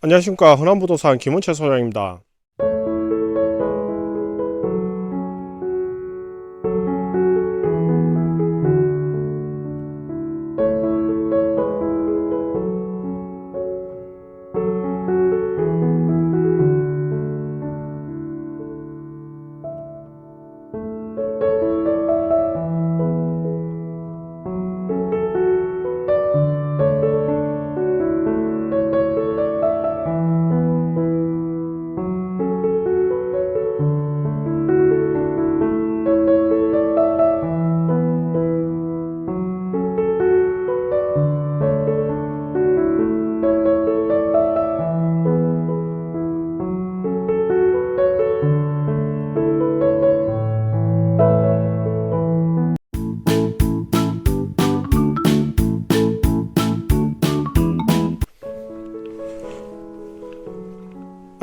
안녕하십니까 흔한부동산 김원채 소장입니다.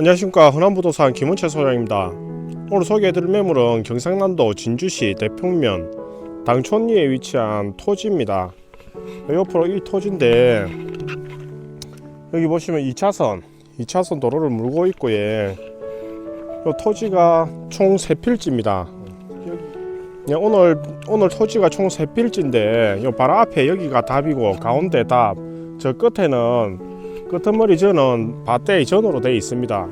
안녕하십니까 흔한부동산 김원채 소장입니다. 오늘 소개해드릴 매물은 경상남도 진주시 대평면 당촌리에 위치한 토지입니다. 옆으로 이 토지인데 여기 보시면 2차선 2차선 도로를 물고 있고 예. 이 토지가 총 3필지입니다. 예, 오늘 오늘 토지가 총 3필지인데 요 바로 앞에 여기가 답이고 가운데 답, 저 끝에는 끄트머리 전은 밭대이 전으로 되어 있습니다.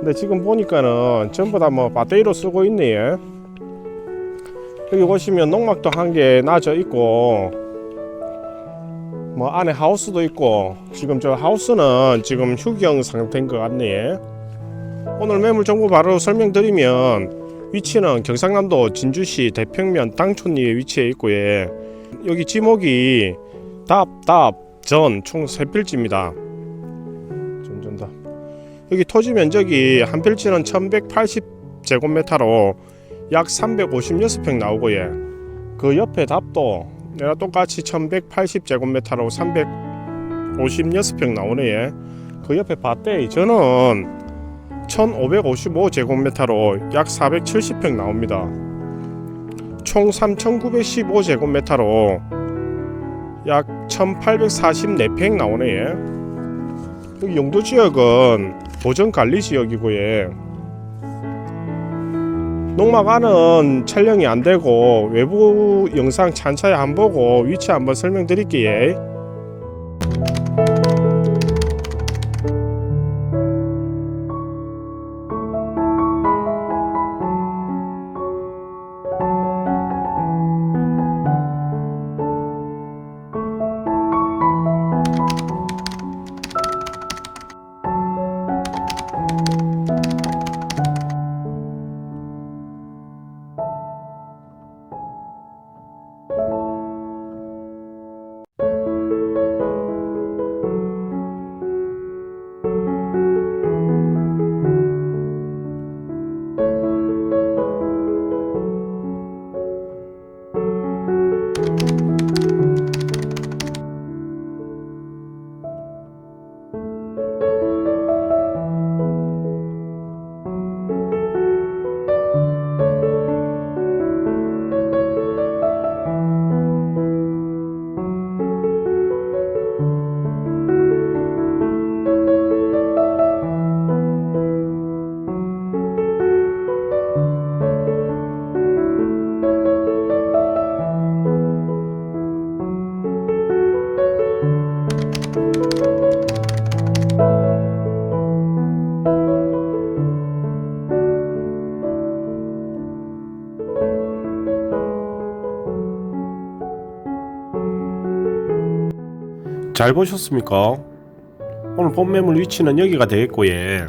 근데 지금 보니까는 전부 다 뭐 밭대이로 쓰고 있네요. 여기 보시면 농막도 한 개 나져 있고 뭐 안에 하우스도 있고 지금 저 하우스는 지금 휴경 상태인 것 같네. 오늘 매물 정보 바로 설명드리면 위치는 경상남도 진주시 대평면 땅촌리에 위치해 있고요. 여기 지목이 답답 전 총 3필지입니다. 전전다. 여기 토지 면적이 한 필지는 1180제곱미터로 약 356평 나오고요. 그 옆에 답도 내가 똑같이 1180제곱미터로 356평 나오네. 그 옆에 밭대 저는 1555제곱미터로 약 470평 나옵니다. 총 3915제곱미터로 약 1844평 나오네. 여기 용도 지역은 보전 관리 지역이고요. 농막 안은 촬영이 안 되고 외부 영상 찬차에 안 보고 위치 한번 설명드릴게요. 잘 보셨습니까? 오늘 본 매물 위치는 여기가 되겠고 예.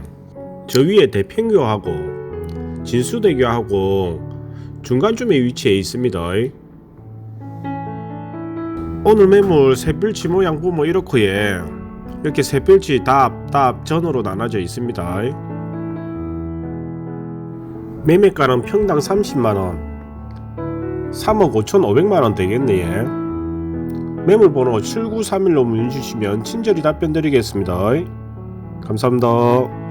저 위에 대평교하고 진수대교하고 중간쯤에 위치해 있습니다. 오늘 매물 새필지 모양 보면 이렇고 예. 이렇게 새필지 답, 답 전으로 나눠져 있습니다. 매매가는 평당 30만원 3억 5천 5백만원 되겠네 예. 매물번호 7931로 문의 주시면 친절히 답변 드리겠습니다. 감사합니다.